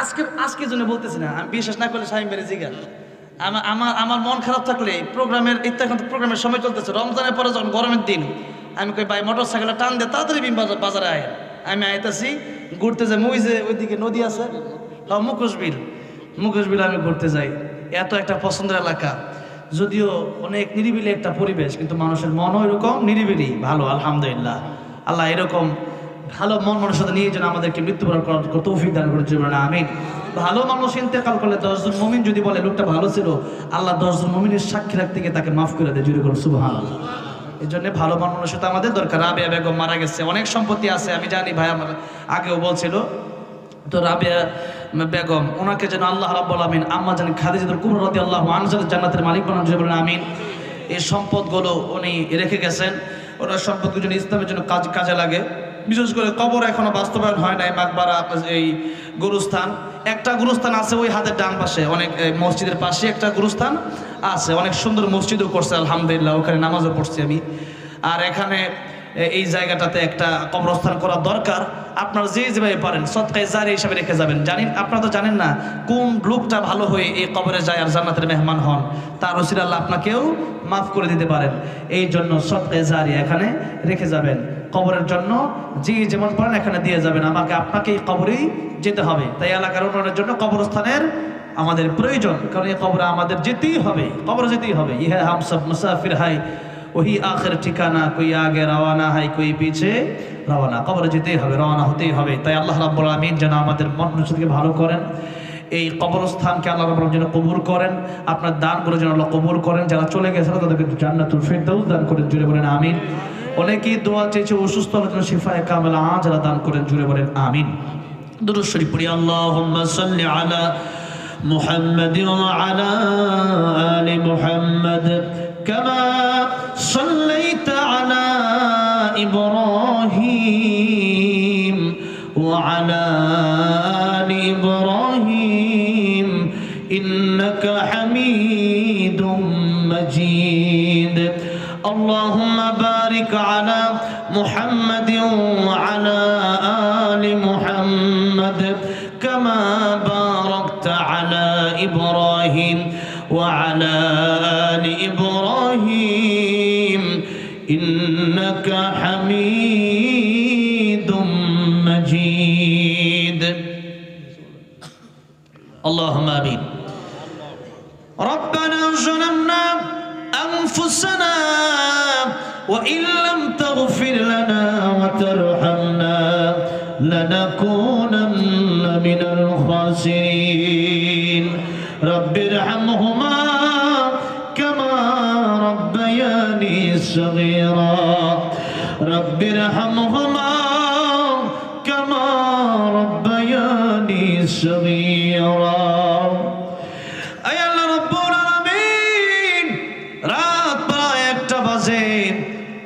আজকে আজকে জন্য বলতেছি না, আমি বিশ্বাস না করলে স্বামী বেড়ে জিগার আমার আমার মন খারাপ থাকলে প্রোগ্রামের এখন প্রোগ্রামের সময় চলতেছে, রমজানের পরে যখন গরমের দিন, আমি কই, ভাই মোটর সাইকেলে টান দিয়ে তাড়াতাড়ি বিম বাজারে আয়। আমি আইতাছি, ঘুরতে যাই, মুই যে ওইদিকে নদী আছে হ্যাঁ মুখোশ বিল আমি ঘুরতে যাই। এত একটা পছন্দের এলাকা। যদিও অনেক নিরিবিলি একটা পরিবেশ, কিন্তু মানুষের মনও এরকম নিরিবিলি, ভালো, আলহামদুলিল্লাহ। আল্লাহ এরকম ভালো মন মানুষের নিয়ে যেন আমাদেরকে মৃত্যুবরণ করার তৌফিক দান করে জীবন আমিন। ভালো মানুষ ইন্তেকাল করলে দশজন মমিন যদি বলে, লোকটা ভালো ছিল, আল্লাহ দশজন মমিনের সাক্ষী রাখতে গিয়ে তাকে মাফ করে দেয় জুড়ে করুন সুবহান এই জন্য ভালো মানুষের তো আমাদের দরকার। রাবিয়া বেগম মারা গেছে, অনেক সম্পত্তি আছে, আমি জানি, ভাই আমার আগেও বলছিল। তো রাবিয়া বেগম, ওনাকে যেন আল্লাহ রাব্বুল আমিন আম্মা জানি খাদিজাতুল কুবরা রাদিয়াল্লাহু আনহা জান্নাতের মালিক বানান জুড়ে বলেন, আমিন। এই সম্পদগুলো উনি রেখে গেছেন। ওনার সম্পদগুলো যেন ইসলামের জন্য কাজ কাজে লাগে। বিশেষ করে কবর এখনও বাস্তবায়ন হয় নাই মাকবারা এই গুরুস্থান। একটা গুরুস্থান আছে ওই হাতের ডান পাশে, অনেক মসজিদের পাশে একটা গুরুস্থান আছে। অনেক সুন্দর মসজিদও করছে, আলহামদুলিল্লাহ, ওখানে নামাজও পড়ছি আমি। আর এখানে এই জায়গাটাতে একটা কবরস্থান করা দরকার। আপনারা যে যেভাবে পারেন, সৎকায় জারি হিসাবে রেখে যাবেন। জানেন, আপনারা তো জানেন না কোন লোকটা ভালো হয়ে এই কবরে যায় আর জান্নাতের মেহমান হন। তার রসির আল্লাহ আপনাকেও মাফ করে দিতে পারেন। এই জন্য সৎকায় জারি এখানে রেখে যাবেন। কবরের জন্য যে যেমন পারেন এখানে দিয়ে যাবেন। আমাকে আপনাকে এই কবরেই যেতে হবে। তাই এলাকার উন্নয়নের জন্য কবরস্থানের আমাদের প্রয়োজন, কারণ এই কবরে আমাদের যেতেই হবে। কবরে যেতেই হবে। ইহা হাম সব মুসাফির হাই, ওহি আখের ঠিকানা, কই আগে রওয়ানা হাই, কই পিছে রওয়ানা কবরে যেতেই হবে রওয়ানা হতেই হবে। তাই আল্লাহ রাব্বুল আমিন যেন আমাদের মন মানুষকে ভালো করেন। এই কবরস্থানকে আল্লাহ রাব্বুল যেন কবুল করেন। আপনার দানগুলো যেন আল্লাহ কবুল করেন। যারা চলে গেছে, তাদেরকে জান্নাতুল ফেরদাউস দান করেন জুড়ে বলেন, আমিন। অনেকেই দোয়া চেয়েছে অসুস্থ হলে যেন শিফায়ে কামেলা যারা দান করেন জুড়ে বলেন আমিন দুরুদ শরীফ পড়ি আল্লাহুম্মা সাল্লি আলা محمد وعلى آل محمد كما صليت على إبراهيم محمد وعلى آل محمد كما باركت على إبراهيم وعلى وترحمنا لنكونن من الخاسرين رب ارحمهما كما ربياني صغيرا رب ارحمهما كما ربياني صغيرا আয় আল্লাহ রব্বুল আলামিন রাত প্রায় একটা বাজে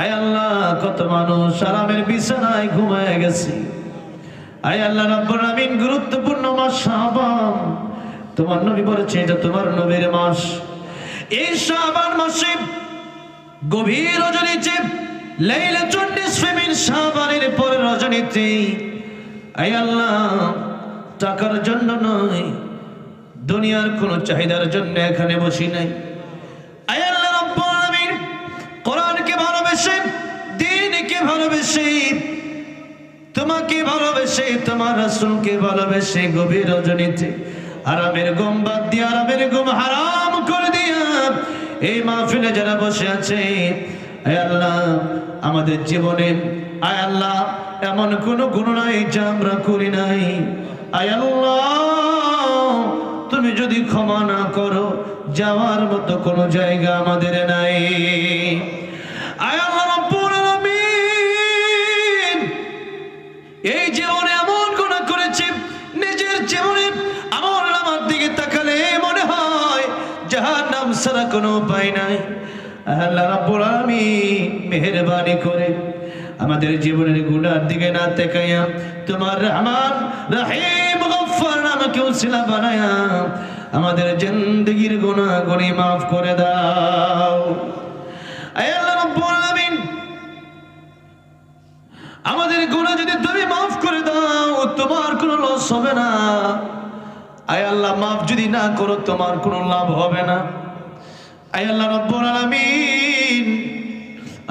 আয় আল্লাহ কত মানুষ আরামের বিছানায় ঘুমায় গেছে। আয় আল্লাহ রব্বুল আলামিন, গুরুত্বপূর্ণ মাস শাবান। তোমার নবী বলেছে, এটা তোমার নবীর মাস। এই শাবান মাসে গভীর রজনীতে লাইলাতুন নিসফি মিন শাবানের পরে রজনীতে, আয় আল্লাহ, টাকার জন্য নয়, দুনিয়ার কোনো চাহিদার জন্য এখানে বসি নাই। আয় আল্লাহ রাব্বুল আলামিন, কোরআনকে ভালোবেসে ভালোবেসে, তোমাকে ভালোবেসে, তোমার ভালোবেসে গভীর রজনীতে আরামের গম বাদ দিয়ে, আরামের গম হারাম করে দিয়া এই মাহফিলে যারা বসে আছে আল্লাহ, আমাদের জীবনে, আয় আল্লাহ, এমন কোনো গুণ নাই যা আমরা করি নাই। আয় আল্লাহ, তুমি যদি ক্ষমা না করো, যাওয়ার মতো কোনো জায়গা আমাদের নাই। আয় আল্লাহ এই জীবনে এমন গুণা করেছি, নিজের জীবনে আমার আমার দিকে তাকালে মনে হয় যাহার নাম ছাড়া কোনো উপায় নাই। মেহেরবানি করে আমাদের জীবনের গুণার দিকে না তাকাইয়া তোমার রহমান, রহিম, গফফার নামকে উসিলা বানায়া আমাদের জিন্দগির গুনাহ গুনি মাফ করে দাও। আয় আমাদের গুণা যদি তুমি মাফ করে দাও, তোমার কোনো লস হবে না। আয় আল্লাহ, মাফ যদি না করো, তোমার কোনো লাভ হবে না। আয় আল্লাহ, রব্বুল আলামিন,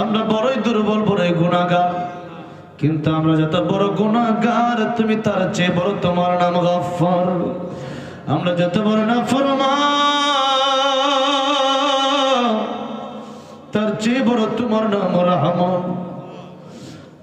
আমরা বড়ই দুর্বল, বড়ই গুণাগার কিন্তু আমরা যত বড় গুণাগার তুমি তার চেয়ে বড় তোমার নাম গফর আমরা যত বড় না ফরমা তার চেয়ে বড় তোমার নাম রহমান।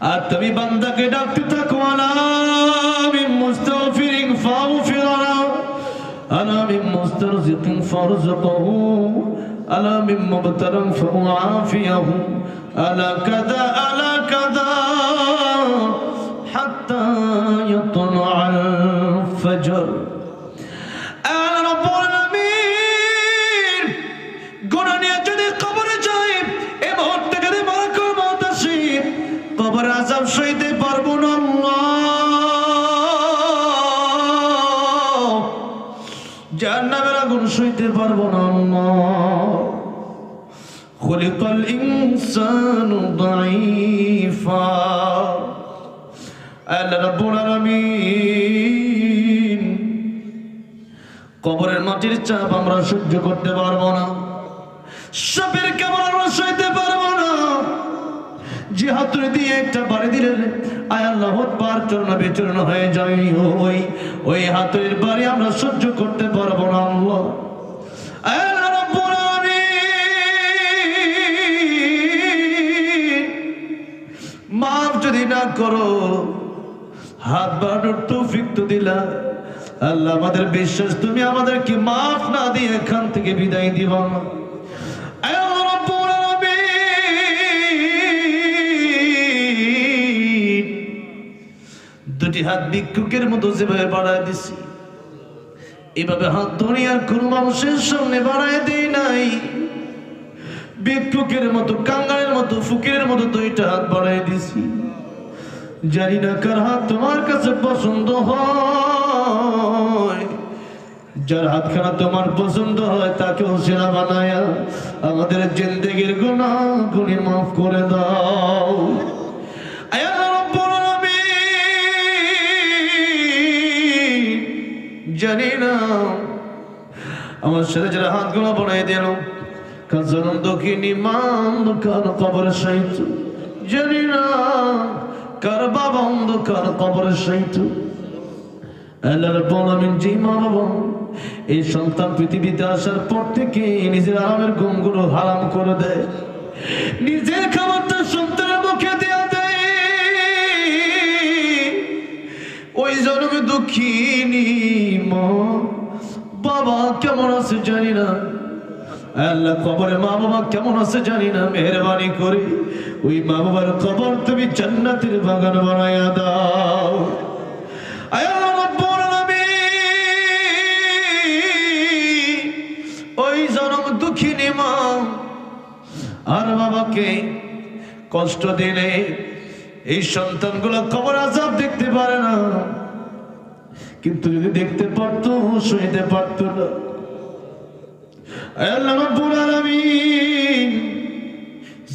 আর তুমি বান্দাকে ডাকতে থাকো আলামি মুস্তাগফিরিন ফাগফিরনা আলামি মুস্তারজিকিন ফারজুকহু আলামি মুবতারান ফাআফিয়াহু আলা কাদা আলা কাদা হাত্তা ইয়াতলাআল ফজর। কবর আযাব সইতে পারব না জাহান্নামের আগুন সইতে পারব না খলিকাল ইনসানু দাঈফা। আল্লাহ রাব্বুল আলামিন। কবরের মাটির চাপ আমরা সহ্য করতে পারব না। সাপের কেমন আমরা সইতে দিয়ে একটা বাড়ি আয় আল্লাহ হয়ে যায়। ওই ওই বাড়ি আমরা সহ্য করতে পারব না মাফ যদি না করো, হাত বাড়ানোর তৌফিক তো দিলা আল্লাহ আমাদের বিশ্বাস, তুমি আমাদেরকে মাফ না দিয়ে এখান থেকে বিদায় দিব না। হাত ভিক্ষুকের মতো যেভাবে বাড়ায় দিছি, এভাবে হাত দুনিয়ার কোন মানুষের সামনে বাড়ায় দেই নাই। ভিক্ষুকের মতো, কাঙ্গালের মতো, ফুকের মতো দুইটা হাত বাড়ায় দিছি। জানি না কার হাত তোমার কাছে পছন্দ হয়। যার হাতখানা তোমার পছন্দ হয়, তাকেও সেরা বানায়া আমাদের জিন্দেগির গুণা গুণি মাফ করে দাও। আমার যারা হাতগুলো বানাই দিল কাজরম দক্ষিণী মান কার কবর সাইত জানি না কার বাবা অন্ধকার কবর সাইত আল্লাহর বলামিন যে মা বাবা, এই সন্তান পৃথিবীতে আসার পর থেকে নিজের আরামের ঘুমগুলো হারাম করে দেয়। নিজের খাবারটা সন্তানের মুখে দেয়া দেয়। ওই জন্মে দুঃখিনী জানি না। আল্লাহ কবরে মা বাবা কেমন আছে জানি না, মেহরবানি করে। ওই মা বাবার কবর তুমি জান্নাতের বাগান বানায়া দাও। আর বাবাকে কষ্ট দিলে এই সন্তানগুলো কবর আজাব দেখতে পারে না। কিন্তু যদি দেখতে পারতো সইতে পারতো না।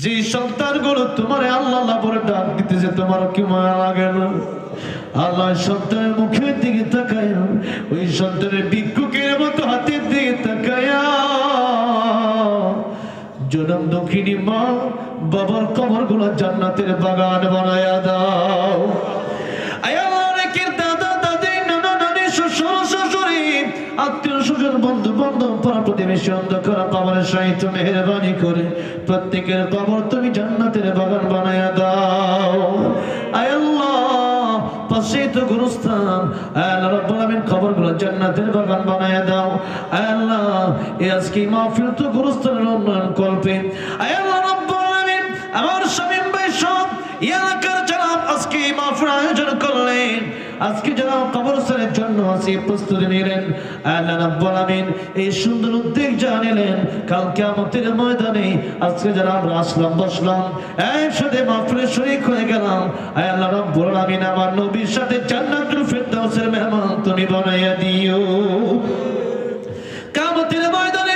যে সন্তানগুলো তোমার আল্লাহ আল্লাহ বলে ডাক দিতেছে তোমার কি মায়া লাগে না। আল্লাহ সন্তানের মুখের দিকে তাকায়, ওই সন্তানের ভিক্ষুকের মতো হাতের দিকে তাকায়া। জনম দক্ষিণী মা, বাবার কবরগুলো জান্নাতের বাগান বানায়া দাও। স্বজন বন্ধু বান্ধব পাড়া প্রতিবেশী অন্ধকার মেহরবানি করে, প্রত্যেকের কবর তুমি জান্নাতের বাগান বানায়া দাও। আল্লাহ গুরুস্থান। এই আজকে মাহফিল তো গুরুস্থানের উন্নয়ন কল্পে আজকে যারা কবরস্থানের জন্য আছে, প্রস্তুতি নিলেন। আল্লাহ রাব্বুল আমিন এই সুন্দর উদ্যোগ জানিলেন কাল কিয়ামতের ময়দানে আজকে যারা আমরা আসলাম, বসলাম, একসাথে মাহফিলে শরীক হয়ে গেলাম। আল্লাহ রাব্বুল আমিন আমার নবীর সাথে জান্নাতুল ফেরদাউসের মেহমান তুমি বানাইয়া দিও। কিয়ামতের ময়দানে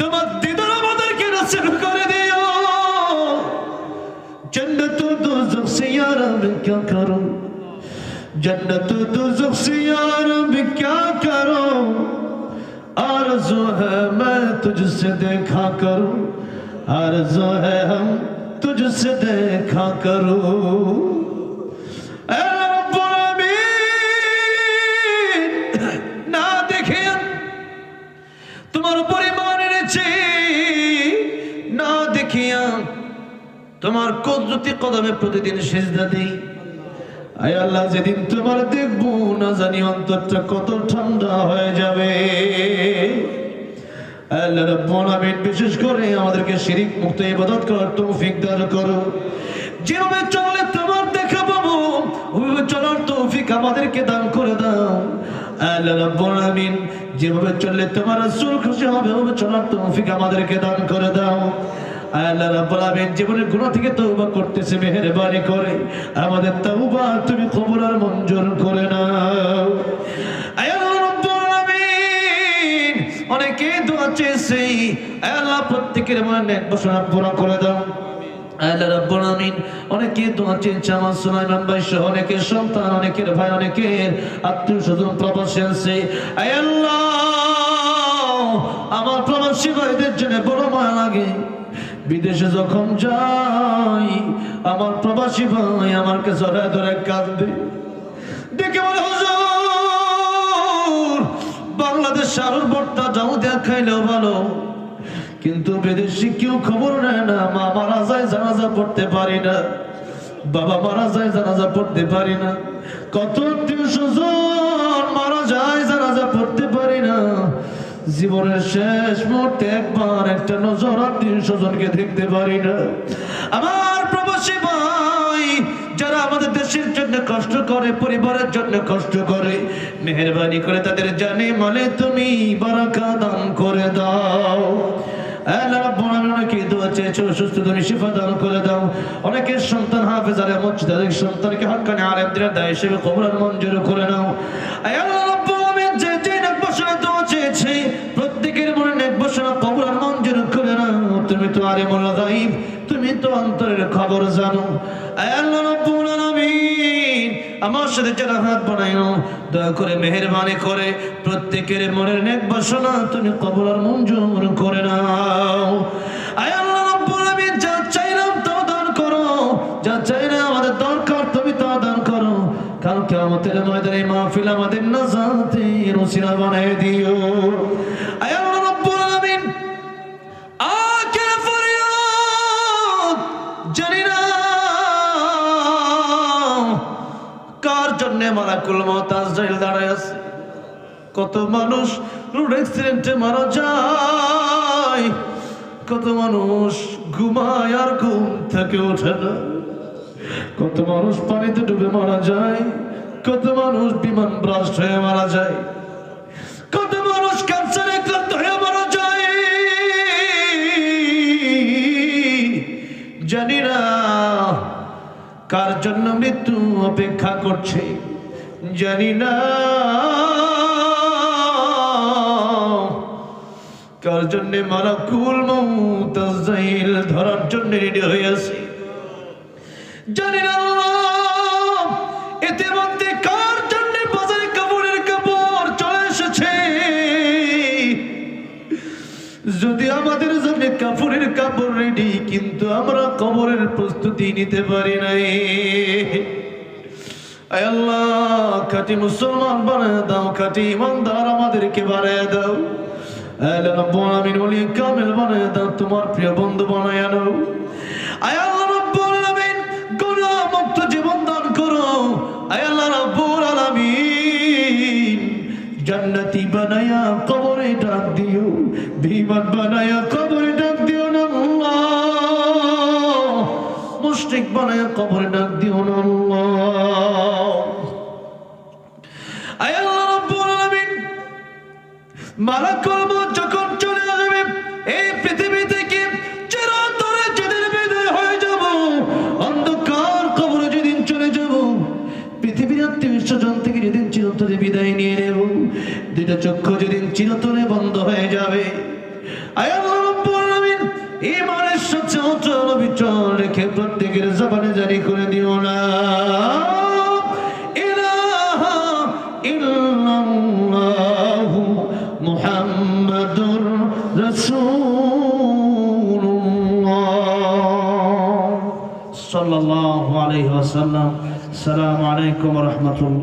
তোমার দিদার আমাদেরকে নসিব করে দিও। জান্নাতুল দুযখ সিয়ারা বিল করুন जन्नत दोजख से यार मैं क्या करूं आरज़ू है मैं तुझसे देखा करूं आरज़ू है हम तुझसे देखा करूं ऐ रब्बुल आमीन, না দেখে তোমার পরিমাণ এনেছি না দেখিয়া তোমার কুদরতি কদমে প্রতিদিন সেজদা দেই আয় আল্লাহ, যেদিন তোমার দেখব, না জানি অন্তরটা কত ঠান্ডা হয়ে যাবে। বিশেষ করে আমাদেরকে শিরিক মুক্ত ইবাদত করার তৌফিক দান করো। যেভাবে চললে তোমার দেখা পাবো, ওইভাবে চলার তৌফিক আমাদেরকে দান করে দাও। যেভাবে চললে তোমার রাসূল খুশি হবে ওইভাবে চলার তৌফিক আমাদেরকে দান করে দাও। আল্লাহ রাব্বুল আমিন জীবনের গুনাহ থেকে তওবা করতেছে, মেহেরবানি করে। আমাদের তওবা তুমি কবুল আর মঞ্জুর করে নাও। অনেকে দোয়া চেয়েছে আল্লাহ প্রত্যেকের মনে নেক বাসনা পুরো করে দাও। আল্লাহ রাব্বুল আমিন অনেকে দোয়া চেয়েছে, আমার সুলাইমান ভাই সহ অনেকের সন্তান, অনেকের ভাই, অনেকের আত্মীয় স্বজন প্রবাসী আছে। আল্লাহ, আমার প্রবাসী ভাইদের জন্য বড় মায়া লাগে। বিদেশে যখন যাই, আমার প্রবাসী ভাই আমার কাছে ধরে ধরে কাঁদবে। দেখে বলে, হুজুর, বাংলাদেশ আরুর বর্তা যাও দেখাইলেও ভালো। কিন্তু বিদেশি কেউ খবর নেয় না, মা মারা যায়, জানাজা পড়তে পারি না। বাবা মারা যায়, জানাজা পড়তে পারি না। কত জন মারা যায় জীবনের শেষ মুহূর্তে একবার একটা নজর তিনশো জনকে দেখতে পারি না। আমার প্রবাসী ভাই যারা আমাদের দেশের জন্য কষ্ট করে, পরিবারের জন্য কষ্ট করে, মেহরবানি করে তাদের জানে মানে তুমি বারাকা দান করে দাও। দান করে দাও। সন্তান হাফেজ সন্তানকে হাক্কানি আলেমদের দায় হিসেবে আর মঞ্জুর করে নাও। আয় তো আলিমুল তুমি তো অন্তরের খবর জানো। আমার সাথে যারা হাত দয়া করে মেহেরবানি করে, প্রত্যেকের মনের নেক বাসনা তুমি কবর আর মঞ্জুর করে নাও। যা যা আমাদের তুমি তা দান মাহফিল আমাদের নাজাতের দিও। আয় জন্য মালাকুল মত আজরাইল দাঁড়ায় আছে। কত মানুষ রোড অ্যাক্সিডেন্টে মারা যায়। কত মানুষ ঘুমায় আর ঘুম থেকে ওঠে না। কত মানুষ পানিতে ডুবে মারা যায়। কত মানুষ বিমান ব্রাস্ট হয়ে মারা যায়। কত মানুষ ক্যান্সারে আক্রান্ত হয়ে মারা যায়। জানি না কার জন্য মৃত্যু অপেক্ষা করছে। জানি না। কার জন্য মারা কুল মৌত আজরাইল ধরার জন্য রেডি হয়ে আছে। জানি না আল্লাহ, ইতিমধ্যে কার কাপড়ের কাপড় চলে এসেছে? যদি আমাদের কাপড়ের কাপড় রেডি কিন্তু আমরা কবরের প্রস্তুতি নিতে পারি নাই। আল্লাহ, খাঁটি মুসলমান বানায় দাও, খাঁটি ইমানদার আমাদেরকে বানায় দাও। দাও, তোমার প্রিয় বন্ধু বানায় জীবন দান করো। আয় আল্লাহ জান্নাতি বানায়া কবরে ডাক দিও বিমান বানায়া কবরে ডাক দিও না মুশরিক বানায়া কবরে ডাক দিও না মালাকুল যখন চলে এই পৃথিবী থেকে চিরতরে বিদায় হয়ে অন্ধকার যেদিন চলে পৃথিবীর থেকে যেদিন চিরতরে বিদায় নিয়ে চক্ষু যেদিন চিরতরে বন্ধ হয়ে যাবে। প্রত্যেকের জবানে জারি করে দিও। আলাইহি ওয়াসাল্লাম। আসসালামু আলাইকুম ওয়া রাহমাতুল্লাহ।